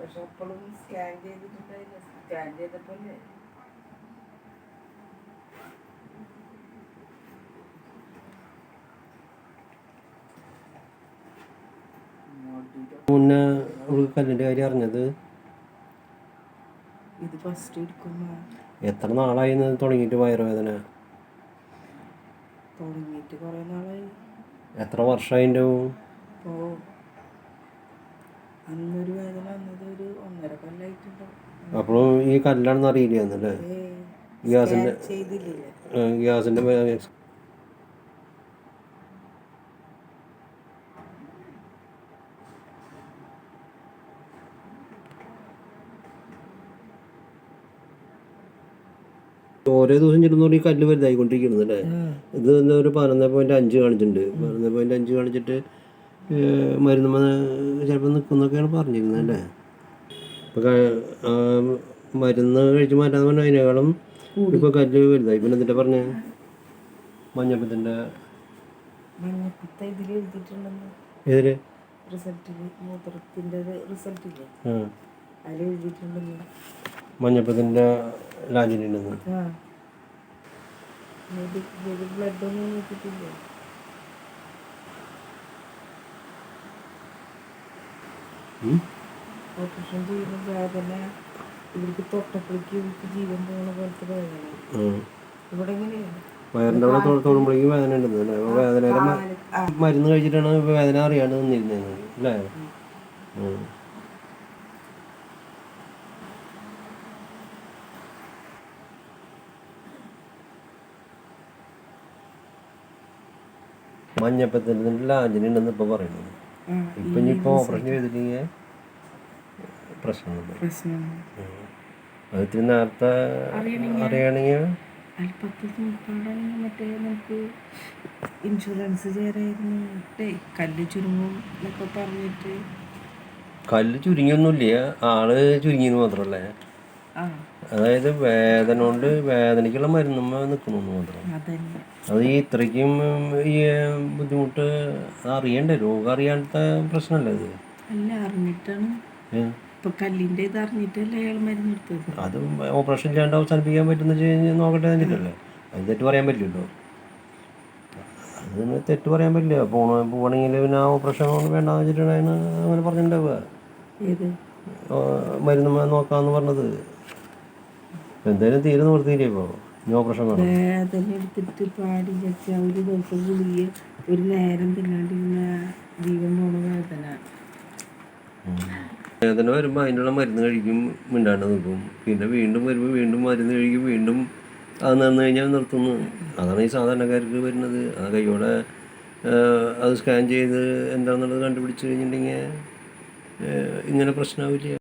പക്ഷെ ഇപ്പോഴും scan ചെയ്തിട്ടുണ്ടായില്ല. Scan ചെയ്തപ്പോലെ മുന്നേ അവൾക്ക് കല്ലിന്റെ കാര്യം അറിഞ്ഞത്? ഇത് ഫസ്റ്റ് എത്ര നാളായി തുടങ്ങിട്ട് തുടങ്ങിയിട്ട് വയറുവേദന തുടങ്ങിയിട്ട് കുറേ നാളായി. എത്ര വർഷമായി അപ്പോ അന്നൊരു വേദന വന്നത് ഒരു ഒന്നര കൊല്ലായിട്ടുണ്ടാവും അപ്പോഴും ഈ കല്ലാണെന്ന് അറിയില്ല ഗ്യാസിന്റെ ഗ്യാസിന്റെ ഓരോ ദിവസം ചെല്ലുന്നോട് ഈ കല്ല് വലുതായിക്കൊണ്ടിരിക്കുന്നത് അല്ലേ ഇത് ഒരു പതിനൊന്ന് പോയിന്റ് അഞ്ച് കാണിച്ചിട്ടുണ്ട്. പതിനൊന്ന് പോയിന്റ് അഞ്ച് കാണിച്ചിട്ട് മരുന്ന് ചിലപ്പോൾ നിൽക്കുന്നൊക്കെയാണ് പറഞ്ഞിരുന്നത് അല്ലേ? ഇപ്പം മരുന്ന് കഴിച്ച് മാറ്റാന്ന് പറഞ്ഞാൽ അതിനേക്കാളും ഇപ്പോൾ കല്ല് വലുതായി. പിന്നെ എന്നിട്ട് പറഞ്ഞ? മഞ്ഞപ്പത്തിന്റെ ഏതിൽ? മഞ്ഞപ്പത്തിന്റെ ലാഞ്ചിനുണ്ടെന്ന് ആ. ബ്ലഡ് ഒന്നും നോക്കിയിട്ടില്ല? ഓപ്പറേഷൻ വേദന ഇവർക്ക് തൊട്ടപ്പോഴേക്ക് ഇവർക്ക് ജീവൻ പോകുന്ന പോലത്തെ വേദന ഇവിടെ എങ്ങനെയാണ് വയറിന്റെ അവിടെ തൊടുമ്പോഴേക്കും വേദന ഉണ്ടെന്ന് അല്ലേ? അപ്പോൾ വേദനയുടെ മരുന്ന് കഴിച്ചിട്ടാണ് ഇപ്പോൾ വേദന അറിയാണ്ട് നിന്നിരുന്നത്. അല്ലേ. മഞ്ഞപ്പത്തിന്റെ ലാഞ്ചിന് ഉണ്ടെന്ന് ഇപ്പോൾ പറയുന്നത് ഇപ്പം ഇനിയിപ്പോൾ ഓപ്പറേഷൻ ചെയ്തിട്ടുണ്ടെങ്കിൽ പ്രശ്നമാണ്. അത് ഇത്തിരി നേരത്തെ അറിയണമെങ്കിൽ മറ്റേ നമുക്ക് ഇൻഷുറൻസ് കല്ല് ചുരുങ്ങും എന്നൊക്കെ പറഞ്ഞിട്ട്. കല്ല് ചുരുങ്ങിയൊന്നുമില്ല. ആൾ ചുരുങ്ങിയെന്ന് മാത്രമല്ലേ? ആ. അതായത് വേദന കൊണ്ട് വേദനയ്ക്കുള്ള മരുന്നുമ്മ നിൽക്കണമെന്ന് മാത്രം. അത് ഈ ഇത്രയ്ക്കും ഈ ബുദ്ധിമുട്ട് അറിയണ്ടേ? രോഗം അറിയാത്ത പ്രശ്നമല്ലേ ഇത് അല്ല അറിഞ്ഞിട്ടാണ്? ഇപ്പൊ കല്ലിന്റെ ഇത് അറിഞ്ഞിട്ടല്ലേ അയാൾ അത് ഓപ്പറേഷൻ ചെയ്യാണ്ട് അവസാനിപ്പിക്കാൻ പറ്റുന്ന നോക്കട്ടെ എന്നിട്ടല്ലേ അത് തെറ്റ് പറയാൻ പറ്റില്ലല്ലോ. അത് തെറ്റ് പറയാൻ പറ്റില്ല. പോണ പോകണമെങ്കിൽ പിന്നെ ആ ഓപ്പറേഷൻ വേണ്ട വെച്ചിട്ടാണ് അങ്ങനെ പറഞ്ഞിട്ടുണ്ടാവുക. മരുന്ന് നോക്കാന്ന് പറഞ്ഞത്. എന്തായാലും തീരെ നിവർത്തിയില്ലേ ഇപ്പോൾ ഇനി ഓപ്പറേഷൻ വേണം? തന്നെ എടുത്തിട്ട് പാടി ഒരു ദിവസം ഗുളിക ഒരു നേരം തിന്നാണ്ടിരുന്ന ജീവൻ പോണ വേദന. വേദന വരുമ്പോൾ അതിനുള്ള മരുന്ന് കഴിക്കും മിണ്ടാണ്ട് നിൽക്കും പിന്നെ വീണ്ടും വരുമ്പോൾ വീണ്ടും മരുന്ന് കഴിക്കും വീണ്ടും അത് നിന്ന് കഴിഞ്ഞാൽ നിർത്തുന്നു. അതാണ് ഈ സാധാരണക്കാർക്ക് വരുന്നത്. ആ കൈയോടെ അത് സ്കാൻ ചെയ്ത് എന്താണെന്നുള്ളത് കണ്ടുപിടിച്ച് കഴിഞ്ഞിട്ടുണ്ടെങ്കിൽ ഇങ്ങനെ പ്രശ്നമാവില്ല